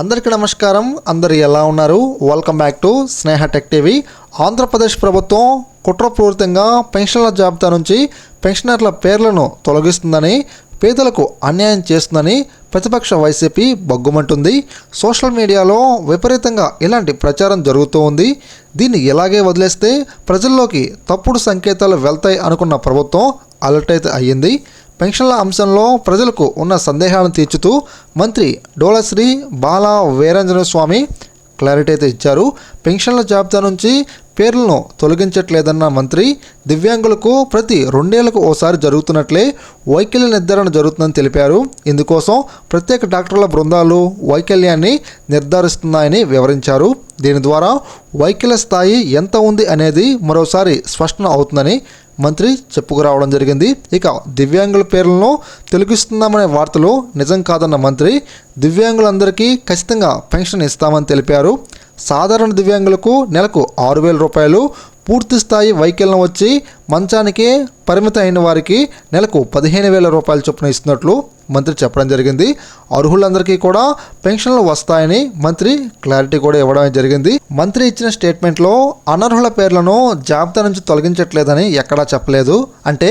అందరికీ నమస్కారం. అందరు ఎలా ఉన్నారు? Welcome back to Sneha tech TV Andhra Pradesh ప్రభుత్వం కుట్రపూరితంగా పెన్షన్ల జాబితా నుంచి పెన్షనర్ల పేర్లను తొలగిస్తుందని పేదలకు అన్యాయం చేస్తుందని ప్రతిపక్ష వైసీపీ బగ్గుమంటుంది. సోషల్ మీడియాలో విపరీతంగా ఇలాంటి ప్రచారం జరుగుతూ ఉంది. దీన్ని ఎలాగే వదిలేస్తే ప్రజల్లోకి తప్పుడు సంకేతాలు వెళ్తాయి అనుకున్న ప్రభుత్వం అలర్ట్ అయితే అయ్యింది. పెన్షన్ల అంశంలో ప్రజలకు ఉన్న సందేహాలను తీర్చుతూ మంత్రి డోలశ్రీ బాలా వీరంజన స్వామి క్లారిటీ అయితే ఇచ్చారు. పెన్షన్ల జాబితా నుంచి పేర్లను తొలగించట్లేదన్న మంత్రి దివ్యాంగులకు ప్రతి రెండేళ్ళకు ఓసారి జరుగుతున్నట్లే వైకల్య నిర్ధారణ జరుగుతుందని తెలిపారు. ఇందుకోసం ప్రత్యేక డాక్టర్ల బృందాలు వైకల్యాన్ని నిర్ధారిస్తున్నాయని వివరించారు. దీని ద్వారా వైకల్య స్థాయి ఎంత ఉంది అనేది మరోసారి స్పష్టం అవుతుందని మంత్రి చెప్పుకురావడం జరిగింది. ఇక దివ్యాంగుల పేర్లను తొలగిస్తున్నామనే వార్తలు నిజం కాదన్న మంత్రి దివ్యాంగులందరికీ ఖచ్చితంగా పెన్షన్ ఇస్తామని తెలిపారు. సాధారణ దివ్యాంగులకు నెలకు ఆరు వేల రూపాయలు పూర్తి స్థాయి వైకల్యం వచ్చి మంచానికే పరిమితం అయిన వారికి నెలకు పదిహేను వేల రూపాయల చొప్పున ఇస్తున్నట్లు మంత్రి చెప్పడం జరిగింది. అర్హులందరికీ కూడా పెన్షన్లు వస్తాయని మంత్రి క్లారిటీ కూడా ఇవ్వడం జరిగింది. మంత్రి ఇచ్చిన స్టేట్మెంట్లో అనర్హుల పేర్లను జాబితా నుంచి తొలగించట్లేదని ఎక్కడా చెప్పలేదు. అంటే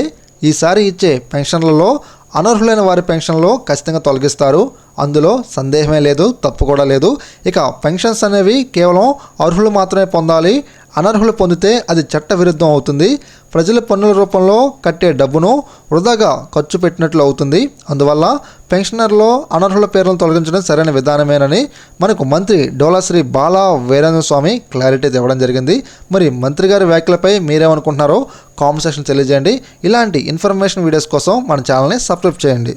ఈసారి ఇచ్చే పెన్షన్లలో అనర్హులైన వారి పెన్షన్లు ఖచ్చితంగా తొలగిస్తారు. అందులో సందేహమే లేదు తప్పు కూడా లేదు. ఇక పెన్షన్స్ అనేవి కేవలం అర్హులు మాత్రమే పొందాలి అనర్హులు పొందితే అది చట్ట విరుద్ధం అవుతుంది. ప్రజల పన్నుల రూపంలో కట్టే డబ్బును వృధాగా ఖర్చు పెట్టినట్లు అవుతుంది. అందువల్ల పెన్షనర్లో అనర్హుల పేర్లను తొలగించడం సరైన విధానమేనని మనకు మంత్రి డోలాశ్రీ బాలా వీరేంద్ర స్వామి క్లారిటీ ఇవ్వడం జరిగింది. మరి మంత్రి గారి వ్యాఖ్యలపై మీరేమనుకుంటున్నారో కామెంట్ సెక్షన్ తెలియజేయండి. ఇలాంటి ఇన్ఫర్మేషన్ వీడియోస్ కోసం మన ఛానల్ని సబ్స్క్రైబ్ చేయండి.